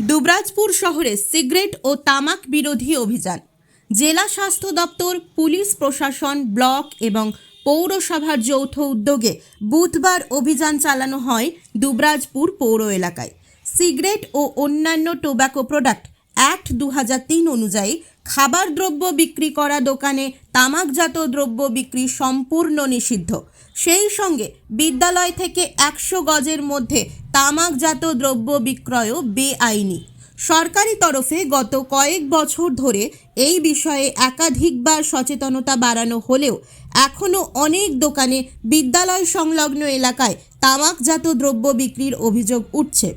দুবরাজপুর শহরে সিগারেট ও তামাক বিরোধী অভিযান। জেলা স্বাস্থ্য দপ্তর, পুলিশ প্রশাসন, ব্লক এবং পৌরসভার যৌথ উদ্যোগে বুধবার অভিযান চালানো হয় দুবরাজপুর পৌর এলাকায়। সিগারেট ও অন্যান্য টোব্যাকো প্রোডাক্ট অ্যাক্ট দু অনুযায়ী খাবার দ্রব্য বিক্রি করা দোকানে তামাকজাত দ্রব্য বিক্রি সম্পূর্ণ নিষিদ্ধ। সেই সঙ্গে বিদ্যালয় থেকে একশো গজের মধ্যে তামাকজাত দ্রব্য বিক্রয়ও বেআইনি। সরকারি তরফে গত কয়েক বছর ধরে এই বিষয়ে একাধিকবার সচেতনতা বাড়ানো হলেও এখনও অনেক দোকানে বিদ্যালয় সংলগ্ন এলাকায় তামাকজাত দ্রব্য বিক্রির অভিযোগ উঠছে।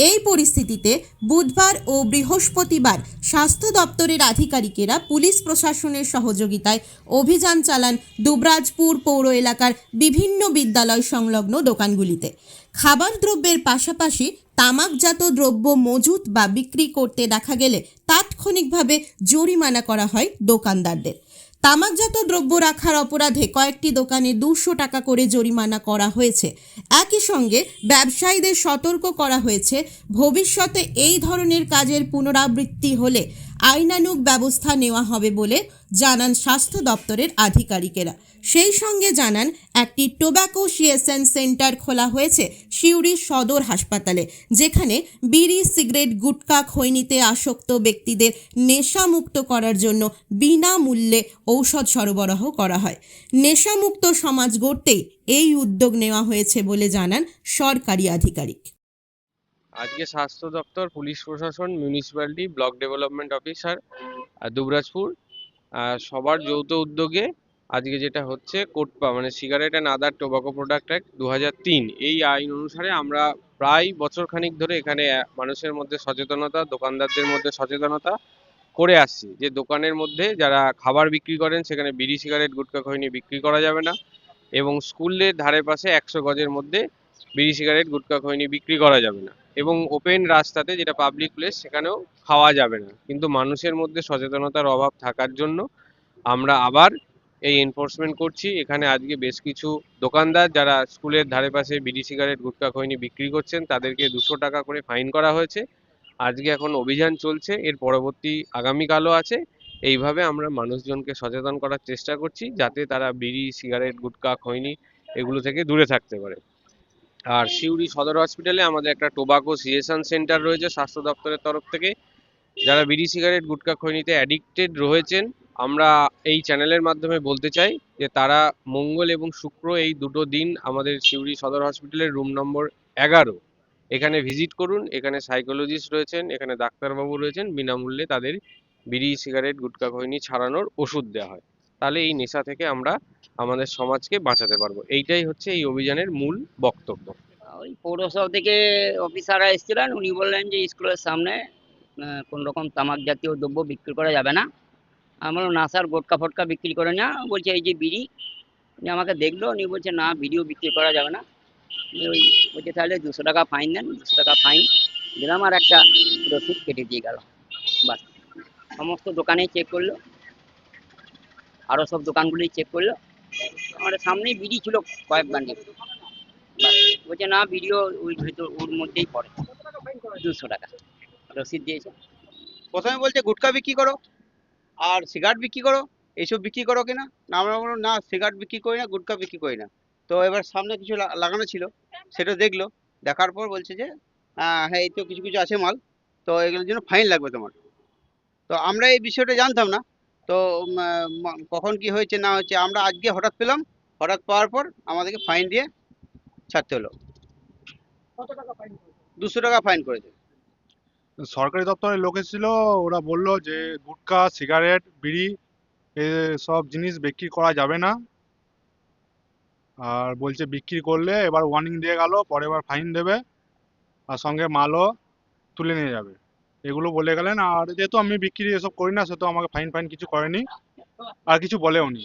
এই পরিস্থিতিতে বুধবার ও বৃহস্পতিবার স্বাস্থ্য দপ্তরের আধিকারিকেরা পুলিশ প্রশাসনের সহযোগিতায় অভিযান চালান দুবরাজপুর পৌর এলাকার বিভিন্ন বিদ্যালয় সংলগ্ন দোকানগুলিতে। খাবার দ্রব্যের পাশাপাশি তামাকজাত দ্রব্য মজুত বা বিক্রি করতে দেখা গেলে তাৎক্ষণিকভাবে জরিমানা করা হয় দোকানদারদের। তামাকজাত দ্রব্য রাখার অপরাধে কয়েকটি দোকানে দুশো টাকা করে জরিমানা করা হয়েছে। একই সঙ্গে ব্যবসায়ীদের সতর্ক করা হয়েছে। ভবিষ্যতে এই ধরনের কাজের পুনরাবৃত্তি হলে আইনানুগ ব্যবস্থা নেওয়া হবে বলে জানান স্বাস্থ্য দপ্তরের আধিকারিকেরা। সেই সঙ্গে জানান, একটি টোব্যাকো সিএসএন সেন্টার খোলা হয়েছে সিউড়ি সদর হাসপাতালে, যেখানে বিড়ি, সিগারেট, গুটকা, খৈনিতে আসক্ত ব্যক্তিদের নেশামুক্ত করার জন্য বিনামূল্যে ঔষধ সরবরাহ করা হয়। নেশামুক্ত সমাজ গড়তেই এই উদ্যোগ নেওয়া হয়েছে বলে জানান সরকারি আধিকারিক। আজকে স্বাস্থ্য দপ্তর, পুলিশ প্রশাসন municipality block development officer Dubrajpur সবার যৌথ উদ্যোগে আজকে যেটা হচ্ছে কোটপা মানে cigarette and other tobacco product act দু এই আইন অনুসারে আমরা প্রায় বছর খানিক ধরে এখানে মানুষের মধ্যে সচেতনতা, দোকানদারদের মধ্যে সচেতনতা করে আসছি। যে দোকানের মধ্যে যারা খাবার বিক্রি করেন, সেখানে বিড়ি সিগারেট গুটকা খৈনি বিক্রি করা যাবে না এবং স্কুলের ধারে পাশে একশো গজের মধ্যে বিড়ি সিগারেট গুটকা খৈনি বিক্রি করা যাবে না। এবং ওপেন রাস্তাতে যেটা পাবলিক প্লেস সেখানেও খাওয়া যাবে না। কিন্তু মানুষের মধ্যে সচেতনতার অভাব থাকার জন্য আমরা আবার এই এনফোর্সমেন্ট করছি। এখানে আজকে বেশ কিছু দোকানদার যারা স্কুলের ধারে পাশে বিড়ি সিগারেট গুটকা, খৈনি বিক্রি করছেন, তাদেরকে দুশো টাকা করে ফাইন করা হয়েছে। আজকে এখন অভিযান চলছে, এর পরবর্তী আগামীকালও আছে। এইভাবে আমরা মানুষজনকে সচেতন করার চেষ্টা করছি, যাতে তারা বিড়ি সিগারেট গুটকা, খৈনি এগুলো থেকে দূরে থাকতে পারে। আর সিউড়ি সদর হসপিটালে আমাদের একটা টোবাকো সিএসএন সেন্টার রয়েছে স্বাস্থ্য দপ্তরের তরফ থেকে। যারা বিড়ি, সিগারেট, গুটকা খৈনিতে অ্যাডিক্টেড রয়েছেন, আমরা এই চ্যানেলের মাধ্যমে বলতে চাই যে তারা মঙ্গল এবং শুক্র এই দুটো দিন আমাদের সিউড়ি সদর হসপিটালের রুম নম্বর এগারো। এখানে ভিজিট করুন, এখানে সাইকোলজিস্ট রয়েছেন, এখানে ডাক্তারবাবু রয়েছেন, বিনামূল্যে তাদের বিড়ি, সিগারেট, গুটকা খৈনি ছাড়ানোর ওষুধ দেওয়া হয়। তাহলে এই নেশা থেকে আমরা আমাদের সমাজকে বাঁচাতে পারব। এইটাই হচ্ছে এই অভিযানের মূল বক্তব্য। ওই পৌরসভা থেকে অফিসাররা এসেছিলেন, উনি বললেন যে স্কুলের সামনে কোন রকম তামাক জাতীয় দ্রব্য বিক্রি করা যাবে না। আমার নাসার গোটকা ফটকা বিক্রি করে না। বলছে, এই যে বিড়ি, উনি আমাকে দেখল, উনি বলছে, না, বিড়িও বিক্রি করা যাবে না। ওই বলছে, তাহলে দুশো টাকা ফাইন দেন, দুশো টাকা ফাইন দিলাম আর একটা রসিদ কেটে দিয়ে গেল বাস। সমস্ত দোকানেই চেক করল। আরও সব দোকানগুলোই চেক করল। আমাদের সামনেই বিড়ি ছিল কয়েক বান্ডিল। বলছে না ভিডিও ওই ভেতর ওর মধ্যেই পড়ে। দুশো টাকা। রসিদ দিয়েছে। প্রথমে বলছে গুটখা বিক্রি করো। আর সিগারেট বিক্রি করো। এইসব বিক্রি করো কিনা? না আমরা বললাম না সিগারেট বিক্রি করি না গুটকা বিক্রি করি না। তো এবার সামনে কিছু লাগানো ছিল। সেটা দেখল। দেখার পর বলছে যে আহ, হ্যাঁ এই তো কিছু কিছু আছে মাল। তো এগুলোর জন্য ফাইন লাগবে তোমার। তো আমরা এই বিষয়টা জানতাম না। তো কখন কি হয়েছে না হয়েছে আমরা আজকে হঠাৎ পেলাম হঠাৎ পাওয়ার পর আমাদেরকে ফাইন দিয়ে ছাড়তে হলো। দুশো টাকা ফাইন করেছে। সরকারি দপ্তরের লোক এসেছিল ওরা বলল যে গুটকা সিগারেট বিড়ি সব জিনিস বিক্রি করা যাবে না। আর বলছে বিক্রি করলে এবার ওয়ার্নিং দিয়ে গেল পরে এবার ফাইন দেবে আর সঙ্গে মালও তুলে নিয়ে যাবে। এগুলো বলে গেলেন, আর যেহেতু আমি বিক্রি এসব করি না সেহেতু আমাকে ফাইন ফাইন কিছু করেনি, আর কিছু বলেও নি।